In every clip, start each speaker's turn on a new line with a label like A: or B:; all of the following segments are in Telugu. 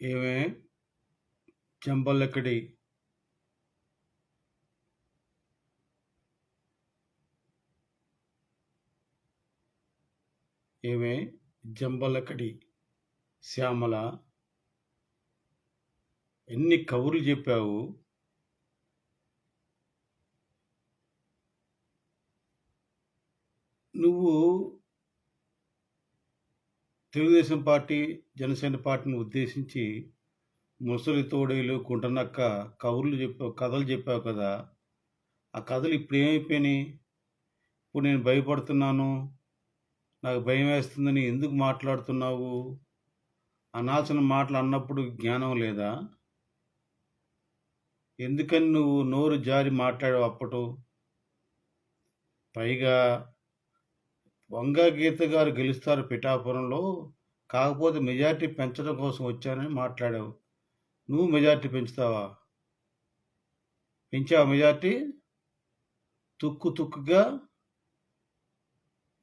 A: ఏమే? చెంపల్లెక్కడి? ఏమే? జంబలకడి శ్యామల ఎన్ని కబుర్లు చెప్పావు? నువ్వు తెలుగుదేశం పార్టీ జనసేన పార్టీని ఉద్దేశించి ముసలి తోడేలు గుంటనక్క కబుర్లు చెప్పావు కథలు చెప్పావు కదా. ఆ కథలు ఇప్పుడు ఏమైపోయినాయి ఇప్పుడు నేను భయపడుతున్నాను. నాకు భయం వేస్తుందని ఎందుకు మాట్లాడుతున్నావు? అనాల్సిన మాటలు అన్నప్పుడు జ్ఞానం లేదా? ఎందుకని నువ్వు నోరు జారి మాట్లాడావు అప్పటు పైగా వంగా గీత గారు గెలుస్తారు పిఠాపురంలో. కాకపోతే మెజార్టీ పెంచడం కోసం వచ్చానని మాట్లాడావు. నువ్వు మెజార్టీ పెంచుతావా? పెంచావా మెజార్టీ? తుక్కు తుక్కుగా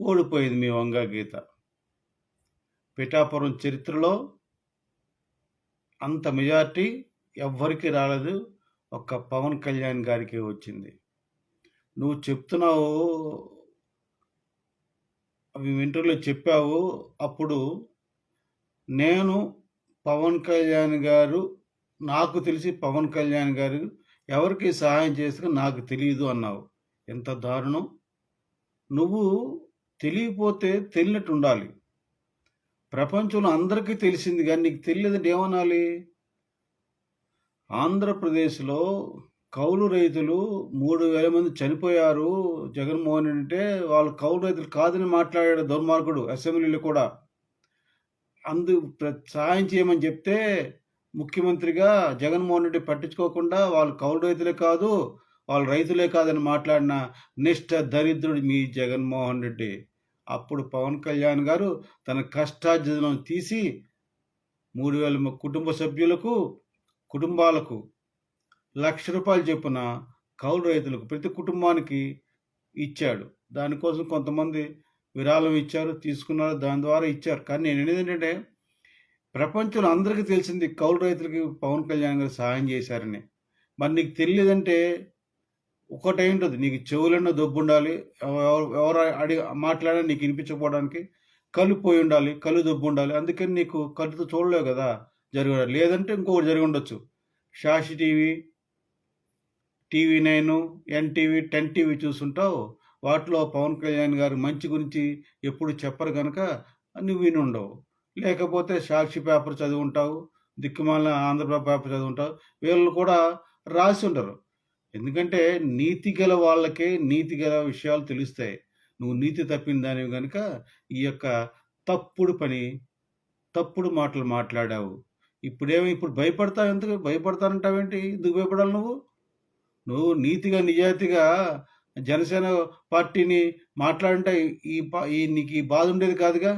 A: ఓడిపోయింది మీ వంగా గీత పిఠాపురం చరిత్రలో అంత మెజార్టీ ఎవ్వరికి రాలేదు. ఒక్క పవన్ కళ్యాణ్ గారికి వచ్చింది. నువ్వు చెప్తున్నావు అవి ఇంటర్వ్యూలో చెప్పావు. అప్పుడు నేను పవన్ కళ్యాణ్ గారు నాకు తెలిసి పవన్ కళ్యాణ్ గారు ఎవరికి సహాయం చేస్తే నాకు తెలియదు అన్నావు. ఎంత దారుణం. నువ్వు తెలియపోతే తెలియనట్టు ఉండాలి. ప్రపంచంలో అందరికీ తెలిసింది కానీ నీకు తెలియదంటే ఏమనాలి? ఆంధ్రప్రదేశ్లో కౌలు రైతులు మూడు వేల మంది చనిపోయారు. జగన్మోహన్ రెడ్డి అంటే వాళ్ళు కౌలు రైతులు కాదని మాట్లాడాడు దుర్మార్గుడు అసెంబ్లీలో కూడా. అందు ప్ర- సహాయం చేయమని చెప్తే ముఖ్యమంత్రిగా జగన్మోహన్ రెడ్డి పట్టించుకోకుండా వాళ్ళు కౌలు రైతులే కాదు వాళ్ళు రైతులే కాదని మాట్లాడిన నిష్ఠ దరిద్రుడు మీ జగన్మోహన్ రెడ్డి. అప్పుడు పవన్ కళ్యాణ్ గారు తన కష్టార్జనం తీసి మూడు వేల కుటుంబ సభ్యులకు కుటుంబాలకు లక్ష రూపాయలు చొప్పున కౌలు రైతులకు ప్రతి కుటుంబానికి ఇచ్చాడు. దానికోసం కొంతమంది విరాళం ఇచ్చారు తీసుకున్నారు దాని ద్వారా ఇచ్చారు. కానీ నేను ఏంటంటే ప్రపంచంలో అందరికీ తెలిసింది కౌలు రైతులకి పవన్ కళ్యాణ్ గారు సహాయం చేశారని. మరి నీకు తెలియదంటే ఒకటే ఉంటుంది. నీకు చెవులన్న దొబ్బు ఉండాలి ఎవరు అడిగి మాట్లాడినా నీకు వినిపించకపోవడానికి కళ్ళు పోయి ఉండాలి కళ్ళు దొబ్బు ఉండాలి. అందుకని నీకు కళ్ళుతో చూడలేవు కదా జరగడం లేదంటే ఇంకొకటి జరిగి ఉండొచ్చు. Sakshi TV TV nine NTV ten TV చూసుంటావు వాటిలో పవన్ కళ్యాణ్ గారు మంచి గురించి ఎప్పుడు చెప్పరు కనుక నువ్వు విని ఉండవు లేకపోతే సాక్షి పేపర్ చదివి ఉంటావు దిక్కుమాల ఆంధ్రప్రభ పేపర్ చదువుంటావు. వీళ్ళు కూడా రాసి ఉండరు ఎందుకంటే నీతి గల వాళ్ళకే నీతి గల విషయాలు తెలుస్తాయి. నువ్వు నీతి తప్పిన దానివి కనుక ఈ యొక్క తప్పుడు పని తప్పుడు మాటలు మాట్లాడావు. ఇప్పుడేమో ఇప్పుడు భయపడతావు ఎందుకు? భయపడతానంటావేంటి? ఎందుకు భయపడాలి నువ్వు? నువ్వు నీతిగా నిజాయితీగా జనసేన పార్టీని మాట్లాడంటే ఈ ఈ నీకు ఈ బాధ ఉండేది కాదుగా?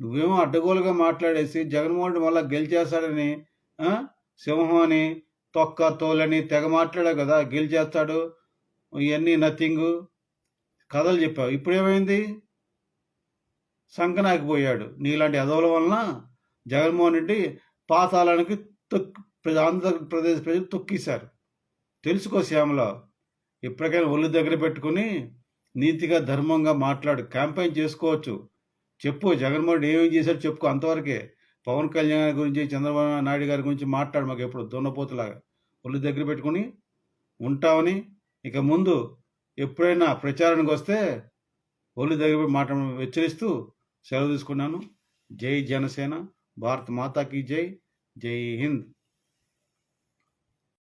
A: నువ్వేమో అడ్డగోలుగా మాట్లాడేసి జగన్మోహన్ రెడ్డి మళ్ళీ గెలిచేస్తాడని సింహం అని తొక్క తోలని తెగ మాట్లాడావు కదా గెలిచేస్తాడు. ఇవన్నీ నథింగ్ కథలు చెప్పావు. ఇప్పుడు ఏమైంది సంకనాకిపోయాడు నీలాంటి ఎదవల వలన జగన్మోహన్ రెడ్డి పాతాళానికి తొక్కి ఆంధ్రప్రదేశ్ ప్రజలు తొక్కేశారు. తెలుసుకో శ్యామల ఎప్పటికైనా ఒళ్ళు దగ్గర పెట్టుకుని నీతిగా ధర్మంగా మాట్లాడు క్యాంపెయిన్ చేసుకోవచ్చు. చెప్పు జగన్మోహన్ రెడ్డి ఏమేం చేశారు చెప్పుకో అంతవరకే. పవన్ కళ్యాణ్ గారి గురించి చంద్రబాబు నాయుడు గారి గురించి మాట్లాడు మాకు ఎప్పుడు దున్నపోతులాగా. ఒళ్ళు దగ్గర పెట్టుకుని ఉంటామని ఇక ముందు ఎప్పుడైనా ప్రచారానికి వస్తే ఒళ్ళు దగ్గర పెట్టి మాట హెచ్చరిస్తూ సెలవు తీసుకున్నాను. జై జనసేన భారత్ మాతాకి జై జై హింద్.